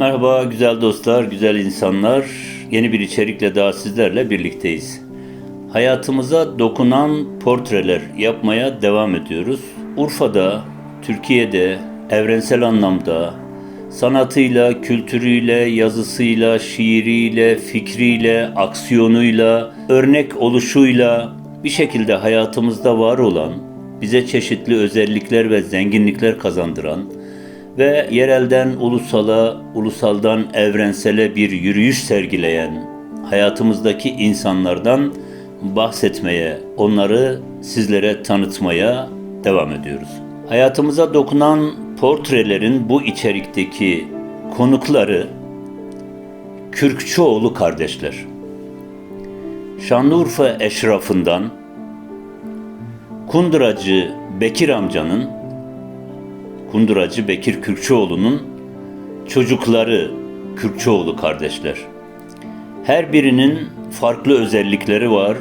Merhaba güzel dostlar, güzel insanlar. Yeni bir içerikle daha sizlerle birlikteyiz. Hayatımıza dokunan portreler yapmaya devam ediyoruz. Urfa'da, Türkiye'de, evrensel anlamda sanatıyla, kültürüyle, yazısıyla, şiiriyle, fikriyle, aksiyonuyla, örnek oluşuyla bir şekilde hayatımızda var olan, bize çeşitli özellikler ve zenginlikler kazandıran ve yerelden ulusala, ulusaldan evrensele bir yürüyüş sergileyen hayatımızdaki insanlardan bahsetmeye, onları sizlere tanıtmaya devam ediyoruz. Hayatımıza dokunan portrelerin bu içerikteki konukları Kürkçüoğlu kardeşler. Şanlıurfa eşrafından Kunduracı Bekir amcanın Kunduracı Bekir Kürkçüoğlu'nun çocukları Kürkçüoğlu kardeşler. Her birinin farklı özellikleri var,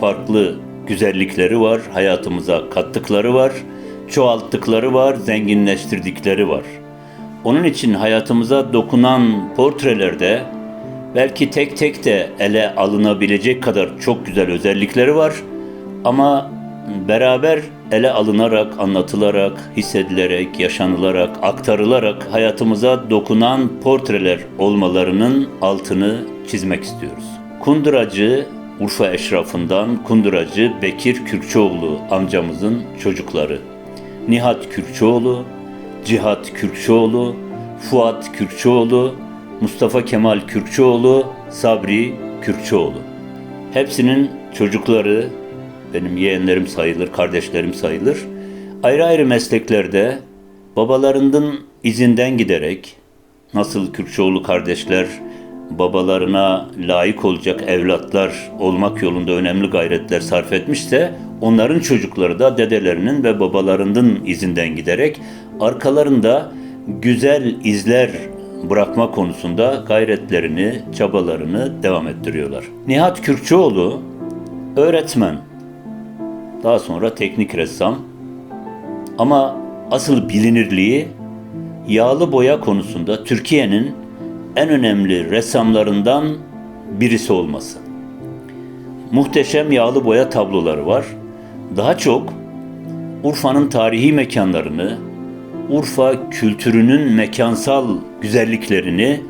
farklı güzellikleri var, hayatımıza kattıkları var, çoğalttıkları var, zenginleştirdikleri var. Onun için hayatımıza dokunan portrelerde belki tek tek de ele alınabilecek kadar çok güzel özellikleri var ama beraber ele alınarak, anlatılarak, hissedilerek, yaşanılarak, aktarılarak hayatımıza dokunan portreler olmalarının altını çizmek istiyoruz. Kunduracı Urfa eşrafından Kunduracı Bekir Kürkçoğlu amcamızın çocukları. Nihat Kürkçoğlu, Cihat Kürkçoğlu, Fuat Kürkçoğlu, Mustafa Kemal Kürkçoğlu, Sabri Kürkçoğlu. Hepsinin çocukları benim yeğenlerim sayılır, kardeşlerim sayılır. Ayrı ayrı mesleklerde babalarının izinden giderek nasıl Kürkçoğlu kardeşler babalarına layık olacak evlatlar olmak yolunda önemli gayretler sarf etmişse onların çocukları da dedelerinin ve babalarının izinden giderek arkalarında güzel izler bırakma konusunda gayretlerini, çabalarını devam ettiriyorlar. Nihat Kürkçoğlu öğretmen, daha sonra teknik ressam ama asıl bilinirliği yağlı boya konusunda Türkiye'nin en önemli ressamlarından birisi olması. Muhteşem yağlı boya tabloları var. Daha çok Urfa'nın tarihi mekanlarını, Urfa kültürünün mekansal güzelliklerini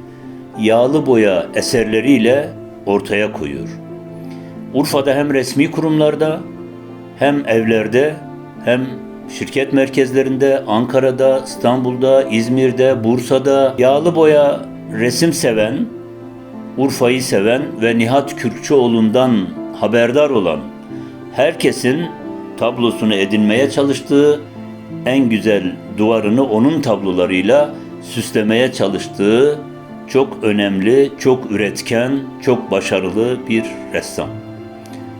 yağlı boya eserleriyle ortaya koyuyor. Urfa'da hem resmi kurumlarda hem evlerde hem şirket merkezlerinde, Ankara'da, İstanbul'da, İzmir'de, Bursa'da yağlı boya resim seven, Urfa'yı seven ve Nihat Kürkçüoğlu'ndan haberdar olan herkesin tablosunu edinmeye çalıştığı, en güzel duvarını onun tablolarıyla süslemeye çalıştığı çok önemli, çok üretken, çok başarılı bir ressam.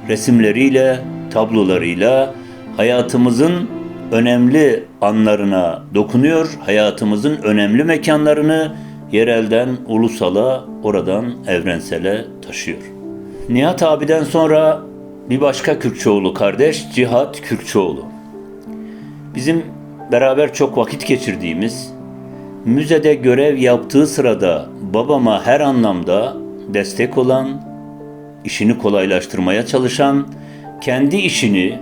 Resimleriyle, tablolarıyla hayatımızın önemli anlarına dokunuyor, hayatımızın önemli mekanlarını yerelden ulusala, oradan evrensele taşıyor. Nihat abiden sonra bir başka Kürkçoğlu kardeş Cihat Kürkçoğlu. Bizim beraber çok vakit geçirdiğimiz, müzede görev yaptığı sırada babama her anlamda destek olan, işini kolaylaştırmaya çalışan, kendi işini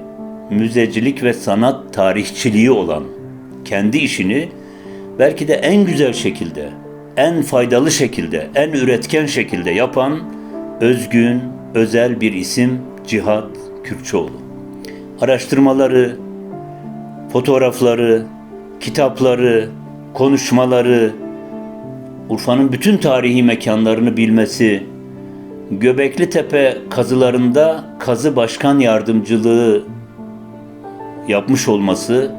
müzecilik ve sanat tarihçiliği olan kendi işini belki de en güzel şekilde, en faydalı şekilde, en üretken şekilde yapan özgün, özel bir isim Cihat Kürkçoğlu. Araştırmaları, fotoğrafları, kitapları, konuşmaları, Urfa'nın bütün tarihi mekanlarını bilmesi, Göbekli Tepe kazılarında kazı başkan yardımcılığı yapmış olması,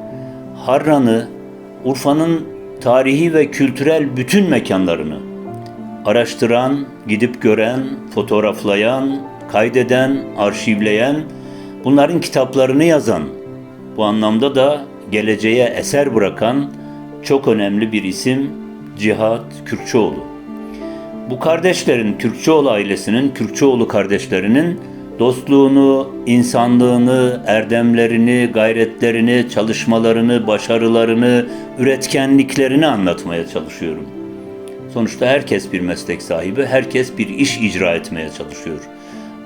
Harran'ı, Urfa'nın tarihi ve kültürel bütün mekanlarını araştıran, gidip gören, fotoğraflayan, kaydeden, arşivleyen, bunların kitaplarını yazan, bu anlamda da geleceğe eser bırakan çok önemli bir isim Cihat Kürkçoğlu. Bu kardeşlerin, Kürkçoğlu ailesinin, Kürkçoğlu kardeşlerinin dostluğunu, insanlığını, erdemlerini, gayretlerini, çalışmalarını, başarılarını, üretkenliklerini anlatmaya çalışıyorum. Sonuçta herkes bir meslek sahibi, herkes bir iş icra etmeye çalışıyor.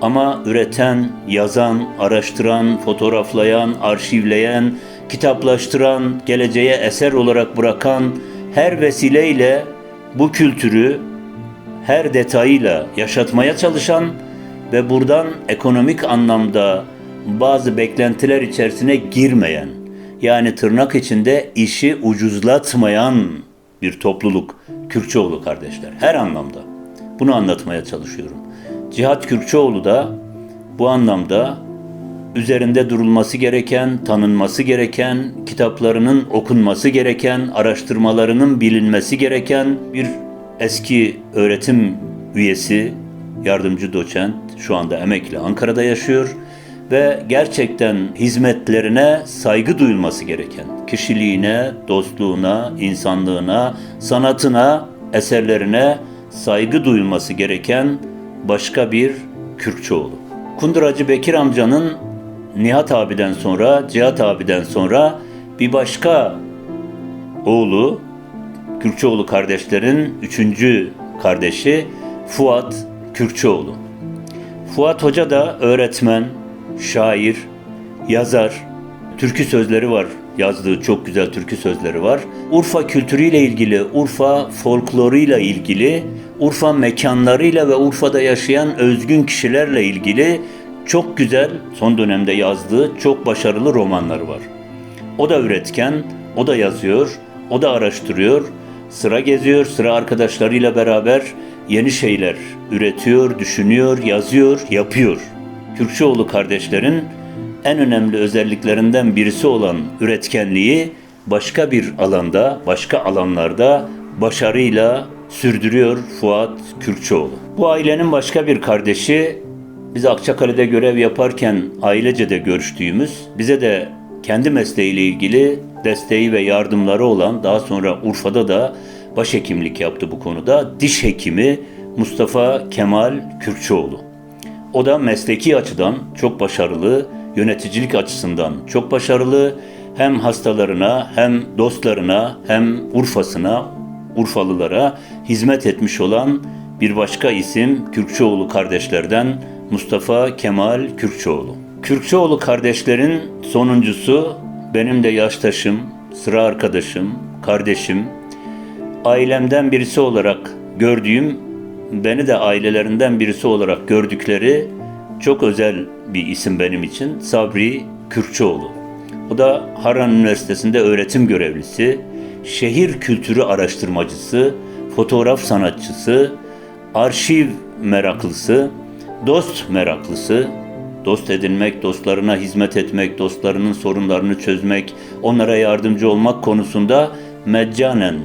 Ama üreten, yazan, araştıran, fotoğraflayan, arşivleyen, kitaplaştıran, geleceğe eser olarak bırakan her vesileyle bu kültürü her detayıyla yaşatmaya çalışan ve buradan ekonomik anlamda bazı beklentiler içerisine girmeyen, yani tırnak içinde işi ucuzlatmayan bir topluluk Kürkçoğlu kardeşler her anlamda. Bunu anlatmaya çalışıyorum. Cihat Kürkçoğlu da bu anlamda üzerinde durulması gereken, tanınması gereken, kitaplarının okunması gereken, araştırmalarının bilinmesi gereken bir eski öğretim üyesi, yardımcı doçent, şu anda emekli Ankara'da yaşıyor ve gerçekten hizmetlerine saygı duyulması gereken, kişiliğine, dostluğuna, insanlığına, sanatına, eserlerine saygı duyulması gereken başka bir Kürkçoğlu. Kunduracı Bekir amcanın Nihat abiden sonra, Cihat abiden sonra bir başka oğlu, Kürkçoğlu kardeşlerin üçüncü kardeşi Fuat Kürkçoğlu. Fuat Hoca da öğretmen, şair, yazar, türkü sözleri var. Yazdığı çok güzel türkü sözleri var. Urfa kültürüyle ilgili, Urfa folkloruyla ilgili, Urfa mekanlarıyla ve Urfa'da yaşayan özgün kişilerle ilgili çok güzel son dönemde yazdığı çok başarılı romanları var. O da üretken, o da yazıyor, o da araştırıyor, sıra geziyor, sıra arkadaşlarıyla beraber yeni şeyler üretiyor, düşünüyor, yazıyor, yapıyor. Kürkçoğlu kardeşlerin en önemli özelliklerinden birisi olan üretkenliği başka bir alanda, başka alanlarda başarıyla sürdürüyor Fuat Kürkçoğlu. Bu ailenin başka bir kardeşi biz Akçakale'de görev yaparken ailece de görüştüğümüz, bize de kendi mesleğiyle ilgili desteği ve yardımları olan, daha sonra Urfa'da da başhekimlik yaptı bu konuda, diş hekimi Mustafa Kemal Kürkçoğlu. O da mesleki açıdan çok başarılı, yöneticilik açısından çok başarılı. Hem hastalarına, hem dostlarına, hem Urfa'sına, Urfalılara hizmet etmiş olan bir başka isim Kürkçoğlu kardeşlerden Mustafa Kemal Kürkçoğlu. Kürkçoğlu kardeşlerin sonuncusu benim de yaştaşım, sıra arkadaşım, kardeşim, ailemden birisi olarak gördüğüm, beni de ailelerinden birisi olarak gördükleri çok özel bir isim benim için Sabri Kürkçoğlu. O da Harran Üniversitesi'nde öğretim görevlisi, şehir kültürü araştırmacısı, fotoğraf sanatçısı, arşiv meraklısı, dost meraklısı, dost edinmek, dostlarına hizmet etmek, dostlarının sorunlarını çözmek, onlara yardımcı olmak konusunda meccanen,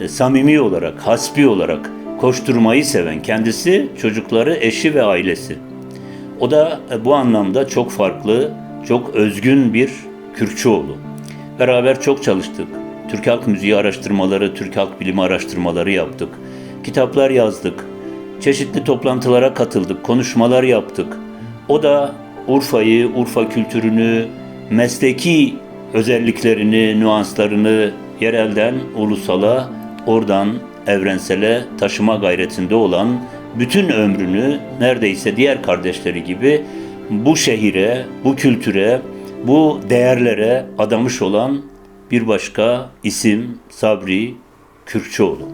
e, samimi olarak, hasbi olarak koşturmayı seven kendisi, çocukları, eşi ve ailesi. O da e, bu anlamda çok farklı, çok özgün bir Kürkçüoğlu. Beraber çok çalıştık. Türk halk müziği araştırmaları, Türk halk bilimi araştırmaları yaptık. Kitaplar yazdık. Çeşitli toplantılara katıldık, konuşmalar yaptık. O da Urfa'yı, Urfa kültürünü, mesleki özelliklerini, nüanslarını yerelden ulusala, oradan evrensele taşıma gayretinde olan bütün ömrünü neredeyse diğer kardeşleri gibi bu şehire, bu kültüre, bu değerlere adamış olan bir başka isim Sabri Kürkçoğlu.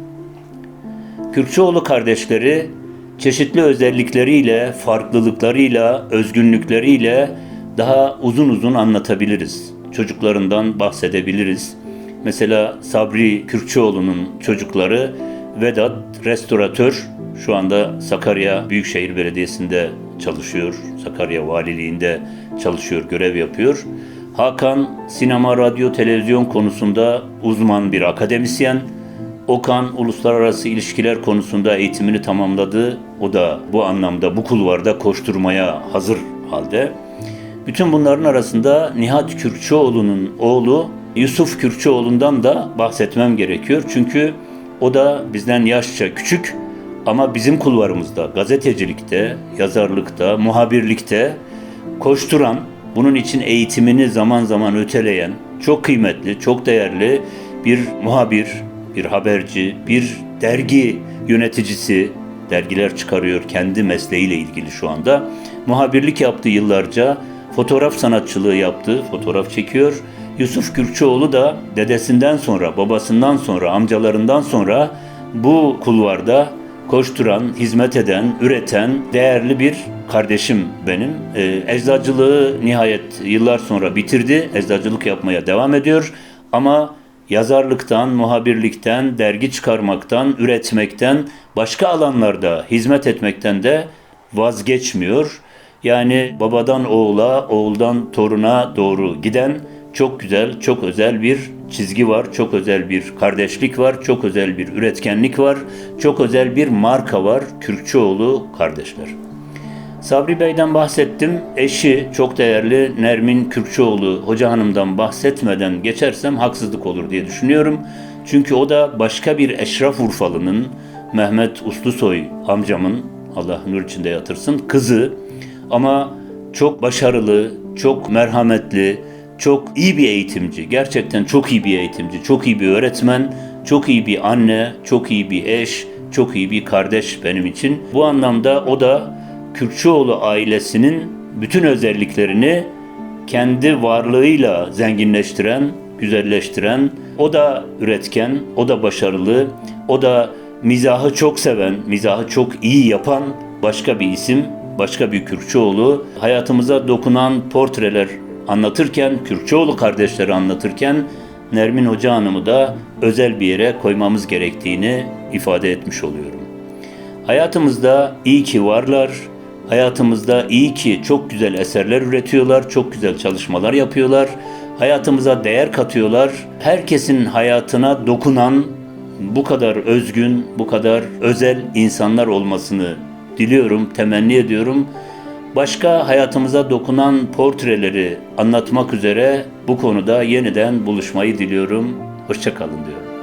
Kürkçoğlu kardeşleri çeşitli özellikleriyle, farklılıklarıyla, özgünlükleriyle daha uzun uzun anlatabiliriz. Çocuklarından bahsedebiliriz. Mesela Sabri Kürkçoğlu'nun çocukları Vedat restoratör şu anda Sakarya Büyükşehir Belediyesi'nde çalışıyor. Sakarya Valiliğinde çalışıyor, görev yapıyor. Hakan sinema, radyo, televizyon konusunda uzman bir akademisyen. Okan uluslararası ilişkiler konusunda eğitimini tamamladı. O da bu anlamda bu kulvarda koşturmaya hazır halde. Bütün bunların arasında Nihat Kürkçoğlu'nun oğlu Yusuf Kürkçoğlu'ndan da bahsetmem gerekiyor. Çünkü o da bizden yaşça küçük ama bizim kulvarımızda gazetecilikte, yazarlıkta, muhabirlikte koşturan, bunun için eğitimini zaman zaman öteleyen, çok kıymetli, çok değerli bir muhabir, bir haberci, bir dergi yöneticisi, dergiler çıkarıyor kendi mesleğiyle ilgili şu anda. Muhabirlik yaptı yıllarca, fotoğraf sanatçılığı yaptı, fotoğraf çekiyor. Yusuf Kürkçüoğlu da dedesinden sonra, babasından sonra, amcalarından sonra bu kulvarda koşturan, hizmet eden, üreten değerli bir kardeşim benim. Ee, eczacılığı nihayet yıllar sonra bitirdi. Eczacılık yapmaya devam ediyor. Ama yazarlıktan, muhabirlikten, dergi çıkarmaktan, üretmekten, başka alanlarda hizmet etmekten de vazgeçmiyor. Yani babadan oğula, oğuldan toruna doğru giden çok güzel, çok özel bir çizgi var, çok özel bir kardeşlik var, çok özel bir üretkenlik var, çok özel bir marka var. Kürkçüoğlu kardeşler. Sabri Bey'den bahsettim. Eşi çok değerli Nermin Kürkçüoğlu Hoca Hanım'dan bahsetmeden geçersem haksızlık olur diye düşünüyorum. Çünkü o da başka bir Eşraf Urfalı'nın Mehmet Uslusoy amcamın Allah nur içinde yatırsın kızı ama çok başarılı, çok merhametli, çok iyi bir eğitimci. Gerçekten çok iyi bir eğitimci, çok iyi bir öğretmen, çok iyi bir anne, çok iyi bir eş, çok iyi bir kardeş benim için. Bu anlamda o da Kürkçüoğlu ailesinin bütün özelliklerini kendi varlığıyla zenginleştiren, güzelleştiren, o da üretken, o da başarılı, o da mizahı çok seven, mizahı çok iyi yapan başka bir isim, başka bir Kürkçüoğlu. Hayatımıza dokunan portreler anlatırken, Kürkçüoğlu kardeşleri anlatırken Nermin Hoca Hanım'ı da özel bir yere koymamız gerektiğini ifade etmiş oluyorum. Hayatımızda iyi ki varlar, hayatımızda iyi ki çok güzel eserler üretiyorlar, çok güzel çalışmalar yapıyorlar, hayatımıza değer katıyorlar. Herkesin hayatına dokunan bu kadar özgün, bu kadar özel insanlar olmasını diliyorum, temenni ediyorum. Başka hayatımıza dokunan portreleri anlatmak üzere bu konuda yeniden buluşmayı diliyorum. Hoşçakalın diyorum.